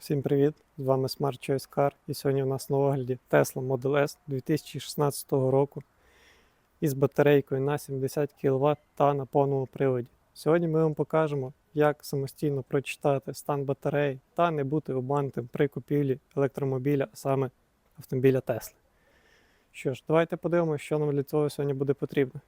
Всім привіт! З вами Smart Choice Car і сьогодні у нас на огляді Tesla Model S 2016 року із батарейкою на 70 кВт та на повному приводі. Сьогодні ми вам покажемо, як самостійно прочитати стан батареї та не бути обманутим при купівлі електромобіля, а саме автомобіля Tesla. Що ж, давайте подивимося, що нам для цього сьогодні буде потрібно.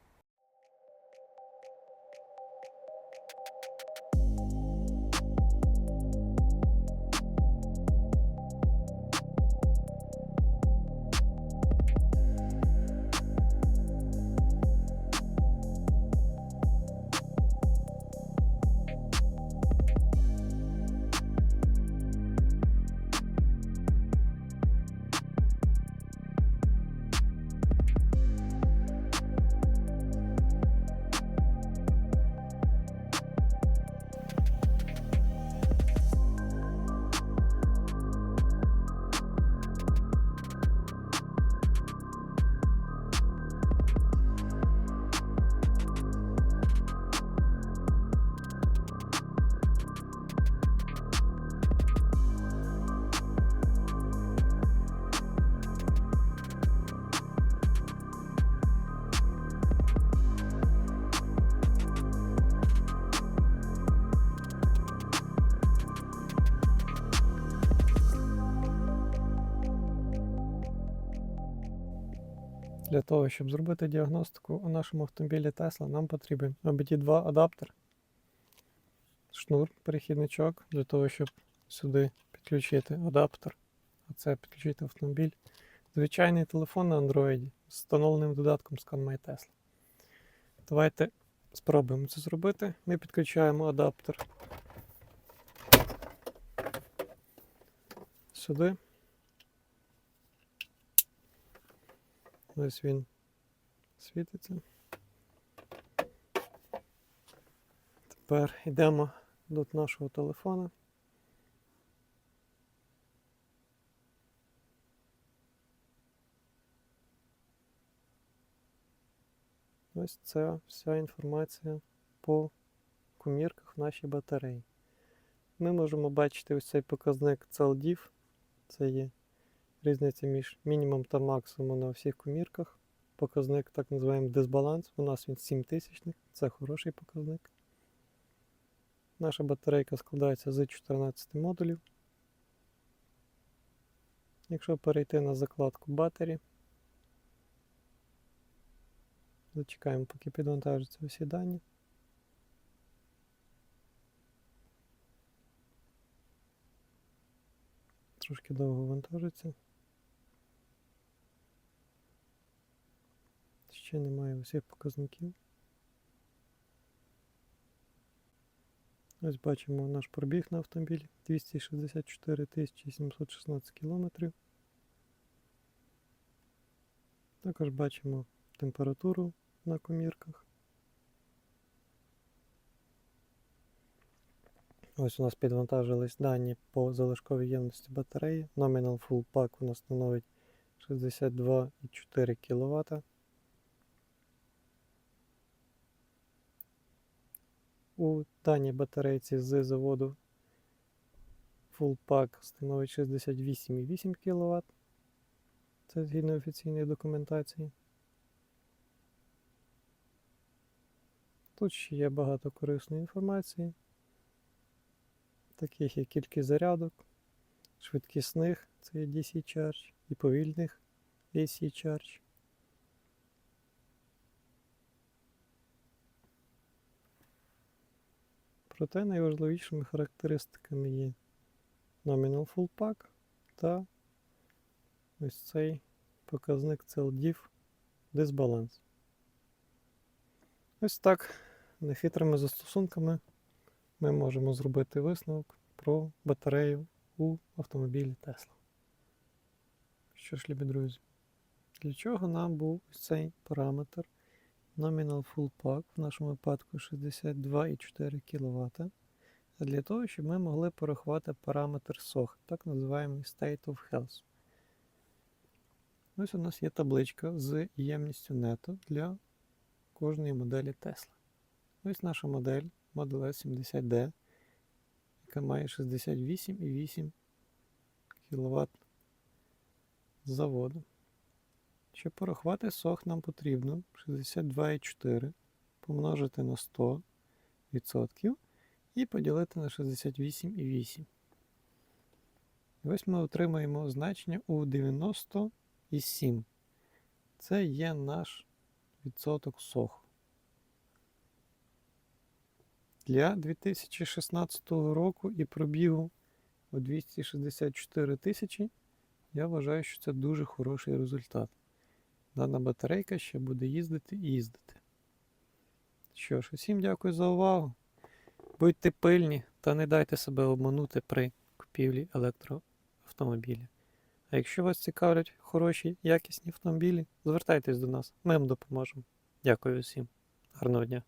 Для того, щоб зробити діагностику у нашому автомобілі Tesla, нам потрібен OBD2 адаптер, шнур, перехідничок для того, щоб сюди підключити адаптер, а це підключити автомобіль. Звичайний телефон на Android з встановленим додатком Scan My Tesla. Давайте спробуємо це зробити. Ми підключаємо адаптер сюди. Ось він світиться. Тепер йдемо до нашого телефона. Ось це вся інформація по комірках нашій батареї. Ми можемо бачити ось цей показник CLDIF. Це є різниця між мінімум та максимумом на всіх комірках. Показник так називаємо дисбаланс. У нас він 7 тисячних, це хороший показник. Наша батарейка складається з 14 модулів. Якщо перейти на закладку батарі, зачекаємо, поки підвантажаться усі дані. Трошки довго вантажиться. Ще немає усіх показників. Ось бачимо наш пробіг на автомобілі 264 716 кілометрів. Також бачимо температуру на комірках. Ось у нас підвантажились дані по залишковій ємності батареї. Nominal Full Pack у нас становить 62,4 кВт. У даній батарейці з заводу Full Pack становить 68,8 кВт. Це згідно офіційної документації. Тут ще є багато корисної інформації, таких як кількість зарядок, швидкісних, це є DC Charge, і повільних AC Charge. Проте найважливішими характеристиками є Nominal Full Pack та ось цей показник CLDIF дисбаланс. Ось так нехитрими застосунками ми можемо зробити висновок про батарею у автомобілі Tesla. Що ж, любі друзі, для чого нам був ось цей параметр Nominal Full Pack, в нашому випадку 62,4 кВт, для того, щоб ми могли порахувати параметр SOH, так називаємо State of Health. Ось у нас є табличка з ємністю нето для кожної моделі Tesla. Ось наша модель Model S70D, яка має 68,8 кВт заводу. Щоб порахувати сох, нам потрібно 62,4 помножити на 100% і поділити на 68,8. І ось ми отримаємо значення у 97. Це є наш відсоток соху. Для 2016 року і пробігу у 264 тисячі я вважаю, що це дуже хороший результат. Дана батарейка ще буде їздити і їздити. Що ж, усім дякую за увагу. Будьте пильні та не дайте себе обманути при купівлі електроавтомобіля. А якщо вас цікавлять хороші, якісні автомобілі, звертайтесь до нас, ми вам допоможемо. Дякую всім. Гарного дня.